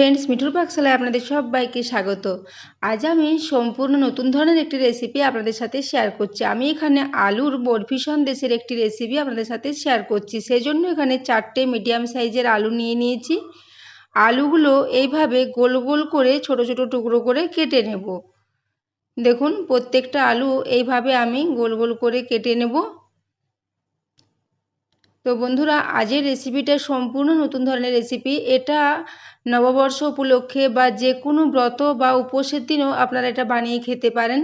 Friends মিঠুর পাকশালায় আপনাদের সবাইকে স্বাগত। আজ আমি সম্পূর্ণ নতুন ধরনের একটি রেসিপি আপনাদের সাথে শেয়ার করছি। আমি এখানে আলুর বরফি সন্দেশের একটি রেসিপি আপনাদের সাথে শেয়ার করছি। সেজন্য এখানে চারটে মিডিয়াম সাইজের আলু নিয়ে নিয়েছি। আলুগুলো এইভাবে গোল গোল করে ছোট ছোট টুকরো করে কেটে নেব। দেখুন, প্রত্যেকটা আলু এইভাবে আমি গোল গোল করে কেটে নেব। তো বন্ধুরা, আজের রেসিপিটা সম্পূর্ণ নতুন ধরনের রেসিপি এটা নববর্ষ উপলক্ষে বা যে কোনো ব্রত বা উপোসের দিনও আপনারা এটা বানিয়ে খেতে পারেন।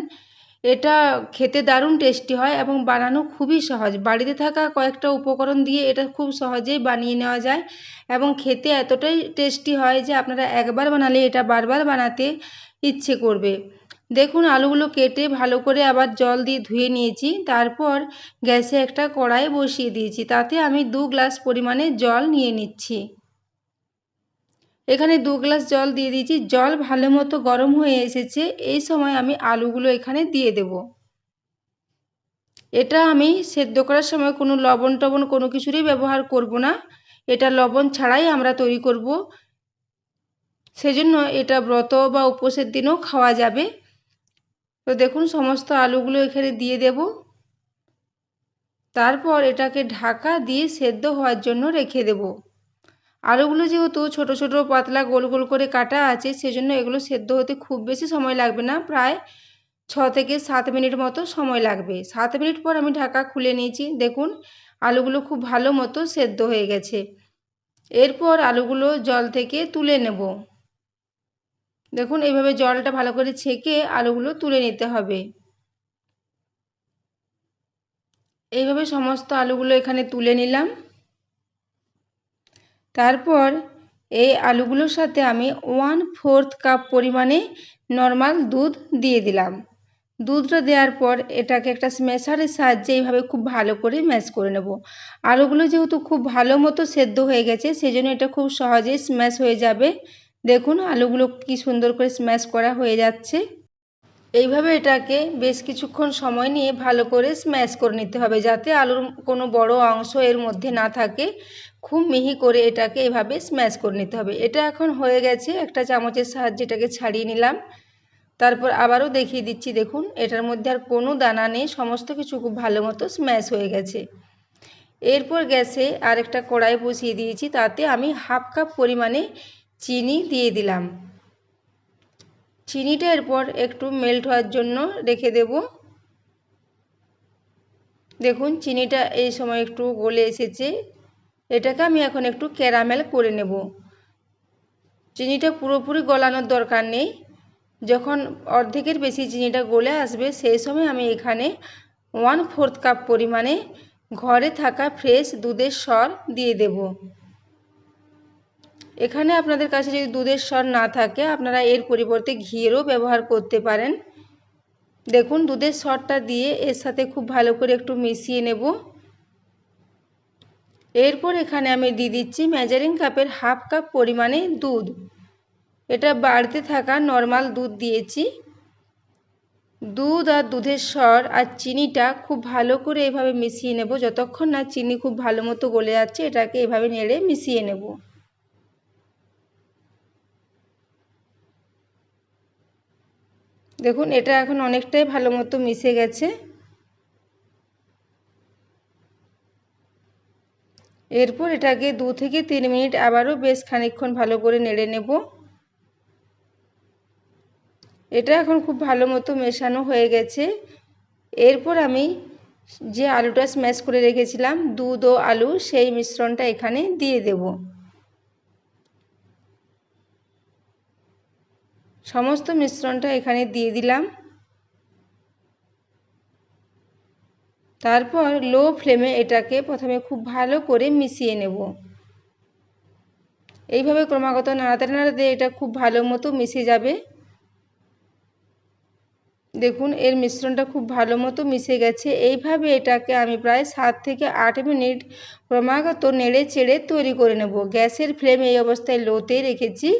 এটা খেতে দারুণ টেস্টি হয় এবং বানানো খুবই সহজ। বাড়িতে থাকা কয়েকটা উপকরণ দিয়ে এটা খুব সহজেই বানিয়ে নেওয়া যায় এবং খেতে এতটাই টেস্টি হয় যে আপনারা একবার বানালে এটা বারবার বানাতে ইচ্ছে করবে। দেখুন, আলুগুলো কেটে ভালো করে আবার জল দিয়ে ধুয়ে নিয়েছি। তারপর গ্যাসে একটা কড়াই বসিয়ে দিয়েছি। তাতে আমি দু গ্লাস পরিমাণে জল নিয়ে নিচ্ছি। এখানে দু গ্লাস জল দিয়ে দিয়েছি। জল ভালো মতো গরম হয়ে এসেছে। এই সময় আমি আলুগুলো এখানে দিয়ে দেব। এটা আমি সেদ্ধ করার সময় কোনো লবণ টবণ কোনো কিছুরই ব্যবহার করব না। এটা লবণ ছাড়াই আমরা তৈরি করব। সেজন্য এটা ব্রত বা উপোসের দিনও খাওয়া যাবে। তো দেখুন, সমস্ত আলুগুলো এখানে দিয়ে দেব। তারপর এটাকে ঢাকা দিয়ে সেদ্ধ হওয়ার জন্য রেখে দেব। আলুগুলো যেহেতু ছোট ছোট, পাতলা, গোল গোল করে কাটা আছে, সেজন্য এগুলো সেদ্ধ হতে খুব বেশি সময় লাগবে না। প্রায় ছ থেকে সাত মিনিট মতো সময় লাগবে। সাত মিনিট পর আমি ঢাকা খুলে নিয়েছি। দেখুন, আলুগুলো খুব ভালো মতো সেদ্ধ হয়ে গেছে। এরপর আলুগুলো জল থেকে তুলে নেব। দেখুন, এইভাবে জলটা ভালো করে ছেঁকে আলুগুলো তুলে নিতে হবে। এইভাবে সমস্ত আলুগুলো এখানে তুলে নিলাম। তারপর এই আলুগুলোর সাথে আমি ওয়ান ফোর্থ কাপ পরিমাণে নর্মাল দুধ দিয়ে দিলাম। দুধটা দেওয়ার পর এটাকে একটা স্ম্যাশারের সাহায্যে এইভাবে খুব ভালো করে ম্যাশ করে নেব। আলুগুলো যেহেতু খুব ভালো মতো সেদ্ধ হয়ে গেছে সেই জন্য এটা খুব সহজেই স্ম্যাশ হয়ে যাবে। দেখুন আলুগুলো কি সুন্দর করে স্ম্যাশ করা হয়ে যাচ্ছে। এইভাবে এটাকে বেশ কিছুক্ষণ সময় নিয়ে ভালো করে স্ম্যাশ করে নিতে হবে যাতে আলুর কোনো বড় অংশ এর মধ্যে না থাকে। খুব মিহি করে এটাকে এভাবে স্ম্যাশ করে নিতে হবে। এটা এখন হয়ে গেছে একটা চামচের সাহায্যে এটাকে ছাড়িয়ে নিলাম। তারপর আবারও দেখিয়ে দিচ্ছি, দেখুন এটার মধ্যে আর কোনো দানা নেই, সমস্ত কিছু খুব ভালো মতো স্ম্যাশ হয়ে গেছে। এরপর গ্যাসে আরেকটা কড়াই বসিয়ে দিয়েছি, তাতে আমি হাফ কাপ পরিমাণে চিনি দিয়ে দিলাম। চিনিটা এরপর একটু মেল্ট হওয়ার জন্য রেখে দেব। দেখুন, চিনিটা এই সময় একটু গলে এসেছে। এটাকে আমি এখন একটু ক্যারামেল করে নেব। চিনিটা পুরোপুরি গলানোর দরকার নেই। যখন অর্ধেকের বেশি চিনিটা গলে আসবে, সেই সময় আমি এখানে ওয়ান ফোর্থ কাপ পরিমাণে ঘরে থাকা ফ্রেশ দুধের স্বর দিয়ে দেব। এখানে আপনাদের কাছে যদি দুধের স্বর না থাকে, আপনারা এর পরিবর্তে ঘিয়েরও ব্যবহার করতে পারেন। দেখুন, দুধের স্বরটা দিয়ে এর সাথে খুব ভালো করে একটু মিশিয়ে নেব। এরপর এখানে আমি দিয়ে দিচ্ছি মেজারিং কাপের হাফ কাপ পরিমাণে দুধ। এটা বাড়তে থাকা নর্মাল দুধ দিয়েছি। দুধ আর দুধের স্বর আর চিনিটা খুব ভালো করে এভাবে মিশিয়ে নেব। যতক্ষণ না চিনি খুব ভালো মতো গলে যাচ্ছে, এটাকে এভাবে নেড়ে মিশিয়ে নেব। দেখুন, এটা এখন অনেকটাই ভালো মতো মিশে গেছে। এরপর এটাকে দু থেকে তিন মিনিট আবারও বেশ খানিক্ষণ ভালো করে নেড়ে নেব। এটা এখন খুব ভালো মতো মেশানো হয়ে গেছে। এরপর আমি যে আলুটা স্ম্যাশ করে রেখেছিলাম, দুধ ও আলু, সেই মিশ্রণটা এখানে দিয়ে দেব। সমস্ত মিশ্রণটা এখানে দিয়ে দিলাম। তারপর লো ফ্লেমে এটাকে প্রথমে খুব ভালো করে মিশিয়ে নেব। এইভাবে ক্রমাগত নাড়াতে নাড়াতে এটা খুব ভালো মতো মিশে যাবে। দেখুন, এর মিশ্রণটা খুব ভালো মতো মিশে গেছে। এইভাবে এটাকে আমি প্রায় সাত থেকে আট মিনিট ক্রমাগত নেড়ে চেড়ে তৈরি করে নেব। গ্যাসের ফ্লেম এই অবস্থায় লোতে রেখেছি।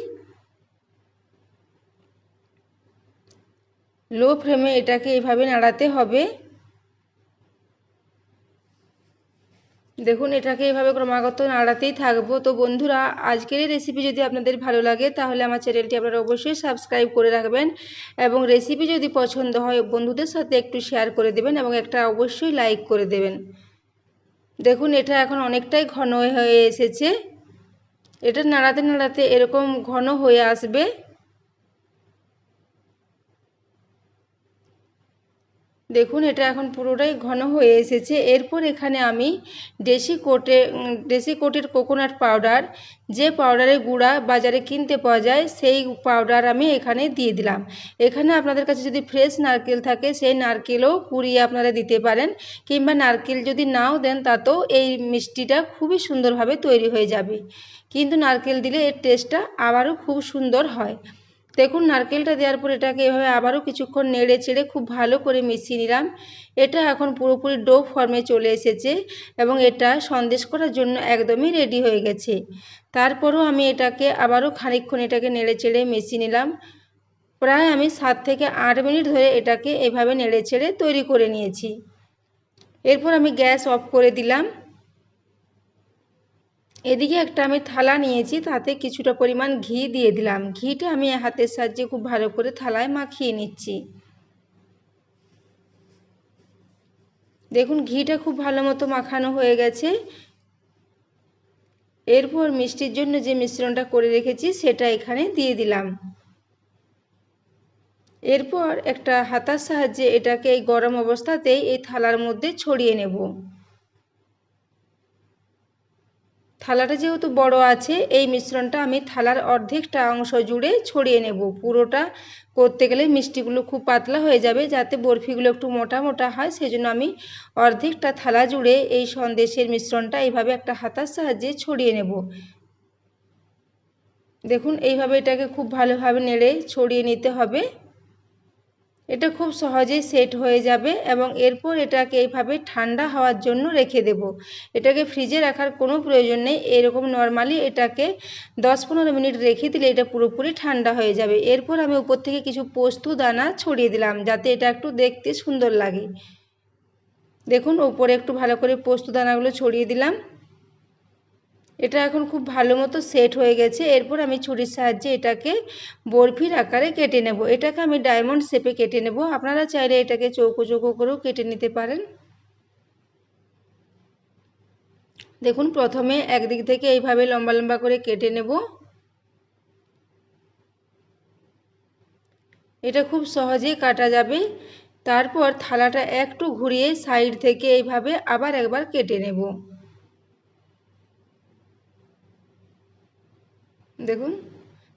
লো ফ্লেমে এটাকে এভাবে নাড়াতে হবে। দেখুন, এটাকে এভাবে ক্রমাগত নাড়াতেই থাকব। তো বন্ধুরা, আজকের এই রেসিপি যদি আপনাদের ভালো লাগে, তাহলে আমার চ্যানেলটি আপনারা অবশ্যই সাবস্ক্রাইব করে রাখবেন এবং রেসিপি যদি পছন্দ হয়, বন্ধুদের সাথে একটু শেয়ার করে দেবেন এবং একটা অবশ্যই লাইক করে দেবেন। দেখুন, এটা এখন অনেকটাই ঘন হয়ে এসেছে। এটা নাড়াতে নাড়াতে এরকম ঘন হয়ে আসবে। দেখুন, এটা এখন পুরোটাই ঘন হয়ে এসেছে। এরপর এখানে আমি দেশি কোটে দেশি কোটের কোকোনাট পাউডার, যে পাউডারের গুঁড়া বাজারে কিনতে পাওয়া যায়, সেই পাউডার আমি এখানে দিয়ে দিলাম। এখানে আপনাদের কাছে যদি ফ্রেশ নারকেল থাকে, সেই নারকেলও কুড়িয়ে আপনারা দিতে পারেন, কিংবা নারকেল যদি নাও দেন, তাতেও এই মিষ্টিটা খুবই সুন্দরভাবে তৈরি হয়ে যাবে। কিন্তু নারকেল দিলে এর টেস্টটা আবারও খুব সুন্দর হয়। দেখুন, নারকেলটা দেওয়ার পর এটাকে এভাবে আবারও কিছুক্ষণ নেড়ে চেড়ে খুব ভালো করে মিশিয়ে নিলাম। এটা এখন পুরোপুরি ডো ফর্মে চলে এসেছে এবং এটা সন্দেশ করার জন্য একদমই রেডি হয়ে গেছে। তারপরও আমি এটাকে আবারও খানিকক্ষণ এটাকে নেড়ে চেড়ে মিশিয়ে নিলাম। প্রায় আমি সাত থেকে আট মিনিট ধরে এটাকে এভাবে নেড়ে চেড়ে তৈরি করে নিয়েছি। এরপর আমি গ্যাস অফ করে দিলাম। এদিকে একটা আমি থালা নিয়েছি, তাতে কিছুটা পরিমাণ ঘি দিয়ে দিলাম। ঘিটা আমি হাতের সাহায্যে খুব ভালো করে থালায় মাখিয়ে নিচ্ছি। দেখুন, ঘিটা খুব ভালো মতো মাখানো হয়ে গেছে। এরপর মিষ্টির জন্য যে মিশ্রণটা করে রেখেছি, সেটা এখানে দিয়ে দিলাম। এরপর একটা হাতার সাহায্যে এটাকে এই গরম অবস্থাতেই এই থালার মধ্যে ছড়িয়ে নেব। থালাটা যেহেতু বড় আছে, এই মিশ্রণটা আমি থালার অর্ধেকটা অংশ জুড়ে ছড়িয়ে নেব। পুরোটা করতে গেলে মিষ্টিগুলো খুব পাতলা হয়ে যাবে, যাতে বরফিগুলো একটু মোটা মোটা হয়। সেজন্য আমি অর্ধেকটা থালা জুড়ে এই সন্দেশের মিশ্রণটা এইভাবে একটা হাতার সাহায্যে ছড়িয়ে নেব। দেখুন, এইভাবে এটাকে খুব ভালোভাবে নেড়ে ছড়িয়ে নিতে হবে। এটা খুব সহজেই সেট হয়ে যাবে এবং এরপর এটাকে এইভাবে ঠান্ডা হওয়ার জন্য রেখে দেব। এটাকে ফ্রিজে রাখার কোনো প্রয়োজন নেই। এরকম নর্মালি এটাকে দশ পনেরো মিনিট রেখে দিলে এটা পুরোপুরি ঠান্ডা হয়ে যাবে। এরপর আমি উপর থেকে কিছু পোস্ত, দানা ছড়িয়ে দিলাম যাতে এটা একটু দেখতে সুন্দর লাগে। দেখুন, উপরে একটু ভালো করে পোস্ত, দানাগুলো ছড়িয়ে দিলাম। এটা এখন খুব ভালো মতো সেট হয়ে গেছে। এরপর আমি ছুরির সাহায্যে এটাকে বরফির আকারে কেটে নেব। এটাকে আমি ডায়মন্ড শেপে কেটে নেব। আপনারা চাইলে এটাকে চৌকো চৌকো করেও কেটে নিতে পারেন। দেখুন, প্রথমে একদিক থেকে এইভাবে লম্বা লম্বা করে কেটে নেব। এটা খুব সহজেই কাটা যাবে। তারপর থালাটা একটু ঘুরিয়ে সাইড থেকে এইভাবে আবার একবার কেটে নেব। দেখুন,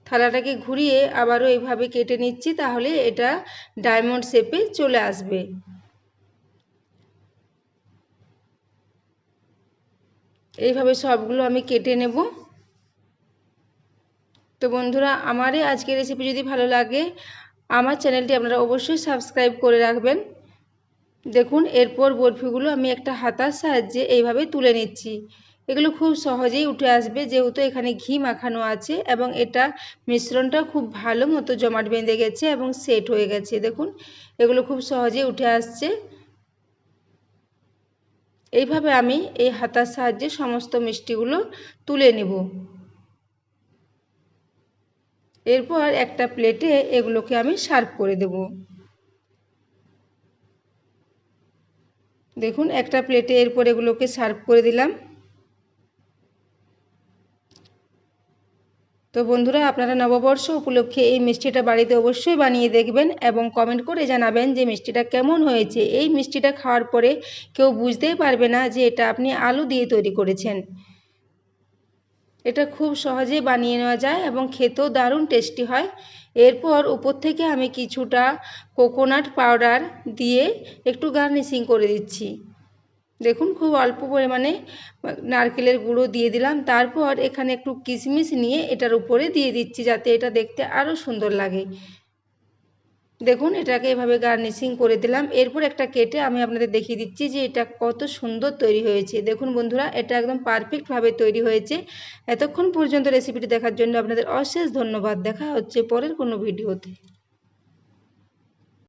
থালাটাকে ঘুরিয়ে আবারও এইভাবে কেটে নিচ্ছি, তাহলে এটা ডায়মন্ড শেপে চলে আসবে। এইভাবে সবগুলো আমি কেটে নেব। তো বন্ধুরা, আমার আজকের রেসিপি যদি ভালো লাগে, আমার চ্যানেলটি আপনারা অবশ্যই সাবস্ক্রাইব করে রাখবেন। দেখুন, এরপর বরফিগুলো আমি একটা হাতার সাহায্যে এইভাবে তুলে নিচ্ছি। এগুলো খুব সহজেই উঠে আসবে, যেহেতু এখানে ঘি মাখানো আছে এবং এটা মিশ্রণটা খুব ভালো মতো জমাট বেঁধে গেছে এবং সেট হয়ে গেছে। দেখুন, এগুলো খুব সহজেই উঠে আসছে। এইভাবে আমি এই হাতার সাহায্যে সমস্ত মিষ্টিগুলো তুলে নেব। এরপর একটা প্লেটে এগুলোকে আমি সার্ভ করে দেব। দেখুন, একটা প্লেটে এরপর এগুলোকে সার্ভ করে দিলাম। তো বন্ধুরা, আপনারা নববর্ষ উপলক্ষে এই মিষ্টিটা বাড়িতে অবশ্যই বানিয়ে দেখবেন এবং কমেন্ট করে জানাবেন যে মিষ্টিটা কেমন হয়েছে। এই মিষ্টিটা খাওয়ার পরে কেউ বুঝতেই পারবে না যে এটা আপনি আলু দিয়ে তৈরি করেছেন। এটা খুব সহজে বানিয়ে নেওয়া যায় এবং খেতেও দারুণ টেস্টি হয়। এরপর উপর থেকে আমি কিছুটা কোকোনাট পাউডার দিয়ে একটু গার্নিশিং করে দিচ্ছি। দেখুন খুব অল্প পরিমাণে, নারকেলের গুঁড়ো দিয়ে দিলাম। তারপর এখানে একটু কিশমিশ নিয়ে এটার উপরে দিয়ে দিচ্ছি যাতে এটা দেখতে আরও সুন্দর লাগে। দেখুন এটাকে এভাবে গার্নিশিং করে দিলাম। এরপর একটা কেটে আমি আপনাদের দেখিয়ে দিচ্ছি যে এটা কত সুন্দর তৈরি হয়েছে। দেখুন বন্ধুরা, এটা একদম পারফেক্টভাবে তৈরি হয়েছে। এতক্ষণ পর্যন্ত রেসিপিটি দেখার জন্য আপনাদের অশেষ ধন্যবাদ। দেখা হচ্ছে পরের কোনো ভিডিওতে।